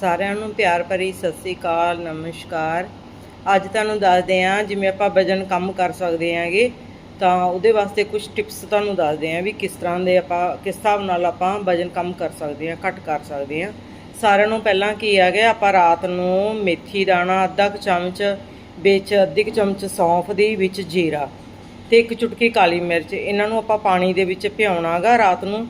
ਸਾਰਿਆਂ ਨੂੰ ਪਿਆਰ ਭਰੀ ਸਤਿ ਸ੍ਰੀ ਅਕਾਲ, ਨਮਸਕਾਰ। ਅੱਜ ਤੁਹਾਨੂੰ ਦੱਸਦੇ ਹਾਂ, ਜਿਵੇਂ ਆਪਾਂ ਵਜਨ ਕੰਮ ਕਰ ਸਕਦੇ ਹਾਂਗੇ, ਤਾਂ ਉਹਦੇ ਵਾਸਤੇ ਕੁਝ ਟਿਪਸ ਤੁਹਾਨੂੰ ਦੱਸਦੇ ਹਾਂ ਵੀ ਕਿਸ ਤਰ੍ਹਾਂ ਦੇ ਆਪਾਂ, ਕਿਸ ਹਿਸਾਬ ਨਾਲ ਆਪਾਂ ਵਜਨ ਕੰਮ ਕਰ ਸਕਦੇ ਹਾਂ, ਘੱਟ ਕਰ ਸਕਦੇ ਹਾਂ। ਸਾਰਿਆਂ ਨੂੰ ਪਹਿਲਾਂ ਕੀ ਆ ਗਿਆ ਆਪਾਂ ਰਾਤ ਨੂੰ ਮੇਥੀ ਦਾਣਾ, ਅੱਧਾ ਕੁ ਚਮਚ ਵਿੱਚ, ਅੱਧੀ ਕੁ ਚਮਚ ਸੌਂਫ ਦੀ ਵਿੱਚ ਜੀਰਾ ਤੇ ਇੱਕ ਚੁਟਕੀ ਕਾਲੀ ਮਿਰਚ। ਇਹਨਾਂ ਨੂੰ ਆਪਾਂ ਪਾਣੀ ਦੇ ਵਿੱਚ ਭਿਉਣਾਗਾ ਰਾਤ ਨੂੰ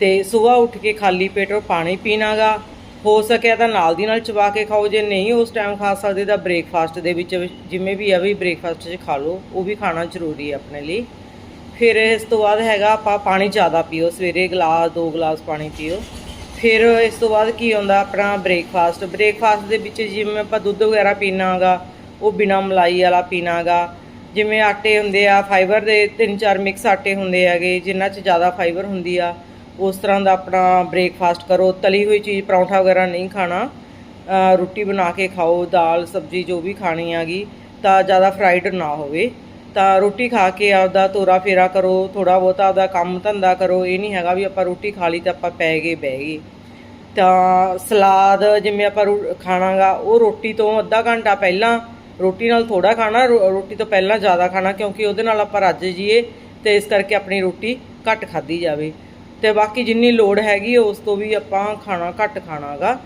ਤੇ ਸਵੇਰ ਉੱਠ ਕੇ ਖਾਲੀ ਪੇਟ ਉਹ ਪਾਣੀ ਪੀਣਾਗਾ। ਹੋ ਸਕਿਆ ਤਾਂ ਨਾਲ ਦੀ ਨਾਲ ਚਬਾ ਕੇ ਖਾਓ, ਜੇ ਨਹੀਂ ਉਸ ਟਾਈਮ ਖਾ ਸਕਦੇ ਤਾਂ ਬ੍ਰੇਕਫਾਸਟ ਦੇ ਵਿੱਚ ਜਿਵੇਂ ਵੀ ਆ ਵੀ ਬ੍ਰੇਕਫਾਸਟ 'ਚ ਖਾ ਲਓ, ਉਹ ਵੀ ਖਾਣਾ ਜ਼ਰੂਰੀ ਹੈ ਆਪਣੇ ਲਈ। ਫਿਰ ਇਸ ਤੋਂ ਬਾਅਦ ਹੈਗਾ ਆਪਾਂ ਪਾਣੀ ਜ਼ਿਆਦਾ ਪੀਓ, ਸਵੇਰੇ ਗਲਾਸ, ਦੋ ਗਲਾਸ ਪਾਣੀ ਪੀਓ। ਫਿਰ ਇਸ ਤੋਂ ਬਾਅਦ ਕੀ ਹੁੰਦਾ ਆਪਣਾ ਬ੍ਰੇਕਫਾਸਟ ਬ੍ਰੇਕਫਾਸਟ ਦੇ ਵਿੱਚ ਜਿਵੇਂ ਆਪਾਂ ਦੁੱਧ ਵਗੈਰਾ ਪੀਣਾਗਾ, ਉਹ ਬਿਨਾ ਮਲਾਈ ਵਾਲਾ ਪੀਣਾਗਾ। ਜਿਵੇਂ ਆਟੇ ਹੁੰਦੇ ਆ ਫਾਈਬਰ ਦੇ ਤਿੰਨ ਚਾਰ ਮਿਕਸ ਆਟੇ ਹੁੰਦੇ ਹੈਗੇ ਜਿਨ੍ਹਾਂ 'ਚ ਜ਼ਿਆਦਾ ਫਾਈਬਰ ਹੁੰਦੀ ਆ ਉਸ ਤਰ੍ਹਾਂ ਦਾ ਆਪਣਾ ਬ੍ਰੇਕਫਾਸਟ ਕਰੋ, ਤਲੀ ਹੋਈ ਚੀਜ਼ ਪਰੌਂਠਾ ਵਗੈਰਾ ਨਹੀਂ ਖਾਣਾ ਰੋਟੀ ਬਣਾ ਕੇ ਖਾਓ, ਦਾਲ, ਸਬਜ਼ੀ ਜੋ ਵੀ ਖਾਣੀ ਆਗੀ ਤਾਂ ਜ਼ਿਆਦਾ ਫਰਾਈਡ ਨਾ ਹੋਵੇ। ਤਾਂ ਰੋਟੀ ਖਾ ਕੇ ਆਪਦਾ ਤੋਰਾ ਫੇਰਾ ਕਰੋ ਥੋੜਾ ਬਹੁਤਾ ਆਪਦਾ ਕੰਮ ਧੰਦਾ ਕਰੋ, ਇਹ ਨਹੀਂ ਹੈਗਾ ਵੀ ਆਪਾਂ ਰੋਟੀ ਖਾ ਲਈ ਤਾਂ ਆਪਾਂ ਪੈ ਗਏ, ਬਹਿ ਗਏ। ਤਾਂ ਸਲਾਦ ਜਿਵੇਂ ਆਪਾਂ ਰੋ- ਖਾਣਾਗਾ, ਉਹ ਰੋਟੀ ਤੋਂ ਅੱਧਾ ਘੰਟਾ ਪਹਿਲਾਂ, ਰੋਟੀ ਨਾਲ ਥੋੜਾ ਖਾਣਾ, ਰੋ- ਰੋਟੀ ਤੋਂ ਪਹਿਲਾਂ ਜ਼ਿਆਦਾ ਖਾਣਾ, ਕਿਉਂਕਿ ਉਹਦੇ ਨਾਲ ਆਪਾਂ ਰੱਜ ਜੀਏ ਤੇ ਇਸ ਕਰਕੇ ਆਪਣੀ ਰੋਟੀ ਘੱਟ ਖਾਧੀ ਜਾਵੇ। ਤੇ ਬਾਕੀ ਜਿੰਨੀ ਲੋੜ ਹੈਗੀ ਉਸ ਤੋਂ ਵੀ ਆਪਾਂ ਖਾਣਾ ਘੱਟ ਖਾਣਾਗਾ।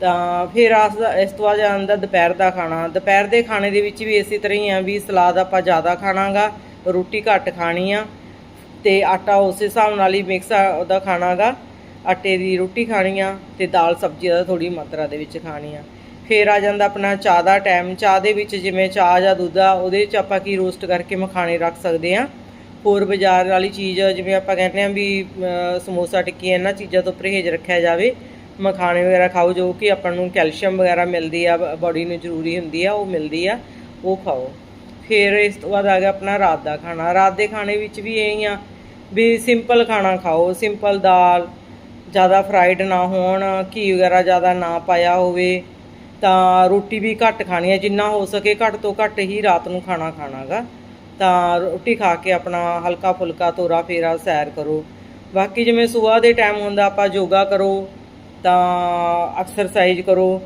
ਤਾਂ ਫਿਰ ਆਸ ਦਾ, ਇਸ ਤੋਂ ਬਾਅਦ ਆਉਂਦਾ ਦੁਪਹਿਰ ਦਾ ਖਾਣਾ। ਦੁਪਹਿਰ ਦੇ ਖਾਣੇ ਦੇ ਵਿੱਚ ਵੀ ਇਸੇ ਤਰ੍ਹਾਂ ਹੀ ਆ ਵੀ ਸਲਾਦ ਆਪਾਂ ਜ਼ਿਆਦਾ ਖਾਣਾਗਾ, ਰੋਟੀ ਘੱਟ ਖਾਣੀ ਆ। ਤੇ ਆਟਾ ਉਸ ਹਿਸਾਬ ਨਾਲ ਹੀ ਮਿਕਸ ਉਹਦਾ ਖਾਣਾਗਾ। ਆਟੇ ਦੀ ਰੋਟੀ ਖਾਣੀ ਆ ਤੇ ਦਾਲ ਸਬਜ਼ੀ ਦਾ ਥੋੜੀ ਮਾਤਰਾ ਦੇ ਵਿੱਚ ਖਾਣੀ ਆ। ਫਿਰ ਆ ਜਾਂਦਾ ਆਪਣਾ ਚਾਹ ਦਾ ਟਾਈਮ ਚਾਹ ਦੇ ਵਿੱਚ ਜਿਵੇਂ ਚਾਹ ਜਾਂ ਦੁੱਧ ਆ, ਉਹਦੇ ਵਿੱਚ ਆਪਾਂ ਕੀ ਰੋਸਟ ਕਰਕੇ ਮਖਾਣੇ ਰੱਖ ਸਕਦੇ ਆ। ਹੋਰ ਬਾਜ਼ਾਰ ਵਾਲੀ ਚੀਜ਼, ਜਿਵੇਂ ਆਪਾਂ ਕਹਿੰਦੇ ਆ ਵੀ ਸਮੋਸਾ, ਟਿੱਕੀ, ਇਹਨਾਂ ਚੀਜ਼ਾਂ ਤੋਂ ਪਰਹੇਜ਼ ਰੱਖਿਆ ਜਾਵੇ। ਮਖਾਣੇ ਵਗੈਰਾ ਖਾਓ, ਜੋ ਕਿ ਆਪਾਂ ਨੂੰ ਕੈਲਸ਼ੀਅਮ ਵਗੈਰਾ ਮਿਲਦੀ ਆ ਬਾਡੀ ਨੂੰ ਜ਼ਰੂਰੀ ਹੁੰਦੀ ਆ, ਉਹ ਮਿਲਦੀ ਆ, ਉਹ ਖਾਓ। ਫਿਰ ਇਸ ਤੋਂ ਬਾਅਦ ਆ ਗਿਆ ਆਪਣਾ ਰਾਤ ਦਾ ਖਾਣਾ। ਰਾਤ ਦੇ ਖਾਣੇ ਵਿੱਚ ਵੀ ਇਹੀ ਆ ਵੀ ਸਿੰਪਲ ਖਾਣਾ ਖਾਓ। ਸਿੰਪਲ ਦਾਲ, ਜ਼ਿਆਦਾ ਫਰਾਈਡ ਨਾ ਹੋਣ, ਘੀ ਵਗੈਰਾ ਜ਼ਿਆਦਾ ਨਾ ਪਾਇਆ ਹੋਵੇ, ਤਾਂ ਰੋਟੀ ਵੀ ਘੱਟ ਖਾਣੀ ਹੈ ਜਿੰਨਾ ਹੋ ਸਕੇ ਘੱਟ ਤੋਂ ਘੱਟ ਹੀ ਰਾਤ ਨੂੰ ਖਾਣਾ ਖਾਣਾਗਾ। ਤਾਂ ਰੋਟੀ ਖਾ ਕੇ ਆਪਣਾ ਹਲਕਾ ਫੁਲਕਾ ਤੋਰਾ ਫੇਰਾ ਸੈਰ ਕਰੋ। ਬਾਕੀ ਜਿਵੇਂ ਸਵੇਰ ਦੇ ਟਾਈਮ ਹੁੰਦਾ, ਆਪਾਂ ਯੋਗਾ ਕਰੋ, ਤਾਂ ਐਕਸਰਸਾਈਜ਼ ਕਰੋ,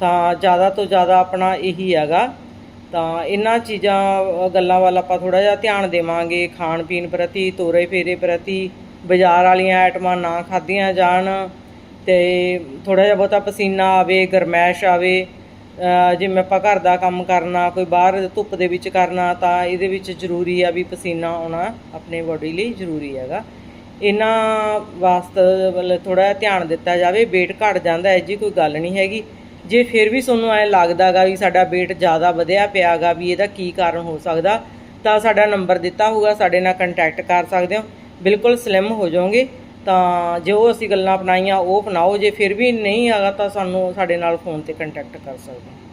ਤਾਂ ਜ਼ਿਆਦਾ ਤੋਂ ਜ਼ਿਆਦਾ ਆਪਣਾ ਇਹੀ ਹੈਗਾ। ਤਾਂ ਇਹਨਾਂ ਚੀਜ਼ਾਂ ਗੱਲਾਂ ਵੱਲ ਆਪਾਂ ਥੋੜਾ ਜਿਹਾ ਧਿਆਨ ਦੇਵਾਂਗੇ। ਖਾਣ ਪੀਣ ਪ੍ਰਤੀ ਤੋਰੇ ਫੇਰੇ ਪ੍ਰਤੀ, ਬਾਜ਼ਾਰ ਵਾਲੀਆਂ ਆਈਟਮਾਂ ਨਾ ਖਾਧੀਆਂ ਜਾਣ, ਤੇ ਥੋੜਾ ਜਿਹਾ ਬਹੁਤਾ ਪਸੀਨਾ ਆਵੇ, ਗਰਮੈਸ਼ ਆਵੇ ਜਿਵੇਂ ਆਪਾਂ ਘਰ ਦਾ ਕੰਮ ਕਰਨਾ, ਕੋਈ ਬਾਹਰ ਧੁੱਪ ਦੇ ਵਿੱਚ ਕਰਨਾ, ਤਾਂ ਇਹਦੇ ਵਿੱਚ ਜ਼ਰੂਰੀ ਆ ਵੀ ਪਸੀਨਾ ਆਉਣਾ ਆਪਣੇ ਬੋਡੀ ਲਈ ਜ਼ਰੂਰੀ ਹੈਗਾ। ਇਹਨਾਂ ਵਾਸਤੇ ਵੱਲ ਥੋੜਾ ਧਿਆਨ ਦਿੱਤਾ ਜਾਵੇ, weight ਘਟ ਜਾਂਦਾ ਹੈ ਜੀ ਕੋਈ ਗੱਲ ਨਹੀਂ ਹੈਗੀ। ਜੇ ਫਿਰ ਵੀ ਤੁਹਾਨੂੰ ਐ ਲੱਗਦਾਗਾ ਵੀ ਸਾਡਾ weight ਜ਼ਿਆਦਾ ਵਧਿਆ ਪਿਆਗਾ ਵੀ ਇਹਦਾ ਕੀ ਕਾਰਨ ਹੋ ਸਕਦਾ, ਤਾਂ ਸਾਡਾ ਨੰਬਰ ਦਿੱਤਾ ਹੋਊਗਾ, ਸਾਡੇ ਨਾਲ ਕੰਟੈਕਟ ਕਰ ਸਕਦੇ ਹੋ। ਬਿਲਕੁਲ ਸਲਿਮ ਹੋ ਜਾਓਗੇ। ਤਾਂ ਜੋ ਅਸੀਂ ਗੱਲਾਂ ਅਪਣਾਈਆਂ, ਉਹ ਅਪਣਾਓ, ਜੇ ਫਿਰ ਵੀ ਨਹੀਂ ਹੈਗਾ ਤਾਂ ਸਾਨੂੰ ਸਾਡੇ ਨਾਲ ਫੋਨ ਤੇ ਕੰਟੈਕਟ ਕਰ ਸਕਦੇ